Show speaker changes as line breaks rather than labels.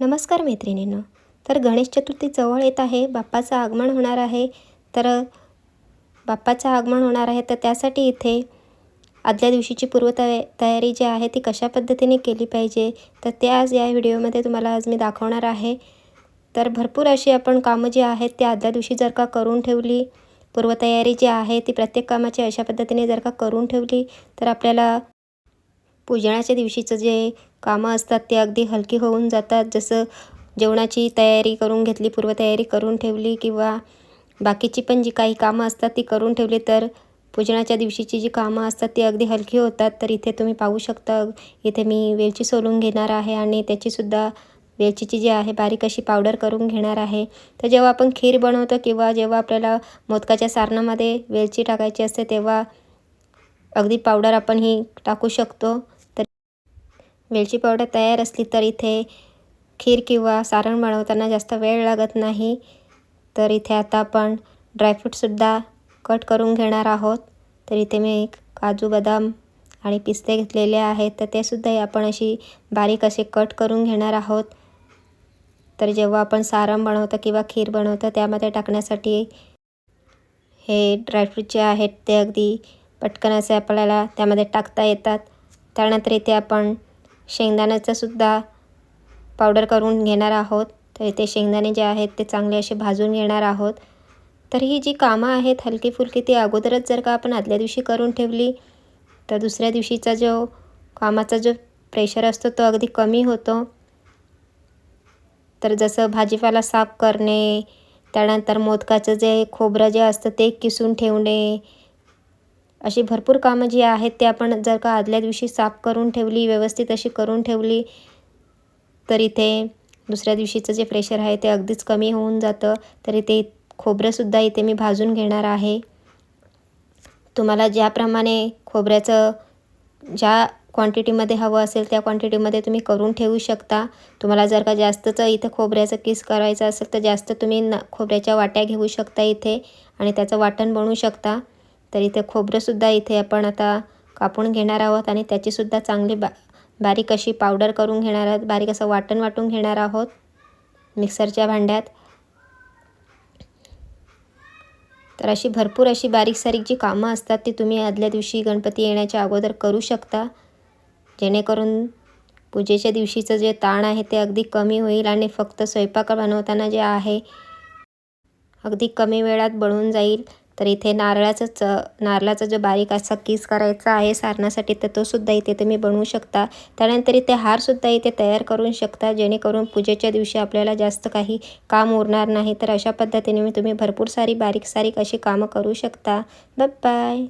नमस्कार मैत्रिणींनो. तर गणेश चतुर्थी जवळ येत आहे. बाप्पाचं आगमन होणार आहे. तर बाप्पाचं आगमन होणार आहे. तर त्यासाठी इथे आदल्या दिवशीची पूर्वतया तयारी जी आहे ती कशा पद्धतीने केली पाहिजे? तर ते आज या व्हिडिओमध्ये तुम्हाला आज मी दाखवणार आहे. तर भरपूर अशी आपण कामं जी आहेत ती आदल्या दिवशी जर का करून ठेवली पूर्वतयारी जी आहे ती प्रत्येक कामाची अशा पद्धतीने जर का करून ठेवली तर आपल्याला पूजनाच्या दिवशीचं जे कामं असतात ते अगदी हलकी होऊन जातात. जसं जेवणाची तयारी करून घेतली पूर्वतयारी करून ठेवली किंवा बाकीची पण जी काही कामं असतात ती करून ठेवली तर पूजनाच्या दिवशीची जी कामं असतात ती अगदी हलकी होतात. तर इथे तुम्ही पाहू शकता इथे मी वेलची सोलून घेणार आहे आणि त्याचीसुद्धा वेलचीची जी आहे बारीक अशी पावडर करून घेणार आहे. तर जेव्हा आपण खीर बनवतो किंवा जेव्हा आपल्याला मोदकाच्या सारणामध्ये वेलची टाकायची असते तेव्हा अगदी पावडर आपण ही टाकू शकतो. वेलची पावडर तयार असली तर इथे खीर किंवा सारण बनवताना जास्त वेळ लागत नाही. तर इथे आता आपण ड्रायफ्रूटसुद्धा कट करून घेणार आहोत. तर इथे मी काजू बदाम आणि पिस्ते घेतलेले आहेत. तर तेसुद्धा आपण अशी बारीक असे कट करून घेणार आहोत. तर जेव्हा आपण सारण बनवतो किंवा खीर बनवतो त्यामध्ये टाकण्यासाठी हे ड्रायफ्रूट जे आहेत ते अगदी पटकन असे आपल्याला त्यामध्ये टाकता येतात. त्यानंतर इथे आपण शेंगदाण्याचा सुद्धा पावडर करून घेणार आहोत. तर इथे शेंगदाणे जे आहेत ते चांगले असे भाजून घेणार आहोत. तर ही जी कामं आहेत हलकी फुलकी ती अगोदरच जर का आपण आदल्या दिवशी करून ठेवली तर दुसऱ्या दिवशीचा जो कामाचा जो प्रेशर असतो तो अगदी कमी होतो. तर जसं भाजीपाला साफ करणे त्यानंतर मोदकाचं जे खोबरं जे असतं ते किसून ठेवणे अशी भरपूर कामं जी आहेत ते आपण जर का आदल्या दिवशी साफ करून ठेवली व्यवस्थित अशी करून ठेवली तर इथे दुसऱ्या दिवशीचं जे प्रेशर आहे ते अगदीच कमी होऊन जातं. तर इथे खोबरंसुद्धा इथे मी भाजून घेणार आहे. तुम्हाला ज्याप्रमाणे खोबऱ्याचं ज्या क्वांटिटीमध्ये हवं असेल त्या क्वांटिटीमध्ये तुम्ही करून ठेवू शकता. तुम्हाला जर का जास्तचं इथं खोबऱ्याचं किस करायचं असेल तर जास्त तुम्ही न खोबऱ्याच्या वाट्या घेऊ शकता इथे आणि त्याचं वाटण बनवू शकता. तर इथे खोबरंसुद्धा इथे आपण आता कापून घेणार आहोत आणि त्याचीसुद्धा चांगली बा बारीक अशी पावडर करून घेणार आहोत. बारीक असं वाटण वाटून घेणार आहोत मिक्सरच्या भांड्यात. तर अशी भरपूर अशी बारीक सारीक जी कामं असतात ती तुम्ही आदल्या दिवशी गणपती येण्याच्या अगोदर करू शकता. जेणेकरून पूजेच्या दिवशीचं जे ताण आहे ते अगदी कमी होईल आणि फक्त स्वयंपाक बनवताना जे आहे अगदी कमी वेळात बळून जाईल. तर इथे नारळाचं च नारळाचा जो बारीक असा किस करायचा आहे सारणासाठी तर तोसुद्धा इथे तुम्ही बनवू शकता. त्यानंतर इथे हारसुद्धा इथे तयार करू शकता जेणेकरून पूजेच्या दिवशी आपल्याला जास्त काही काम उरणार नाही. तर अशा पद्धतीने मी तुम्ही भरपूर सारी बारीक सारीक अशी कामं करू शकता. बाय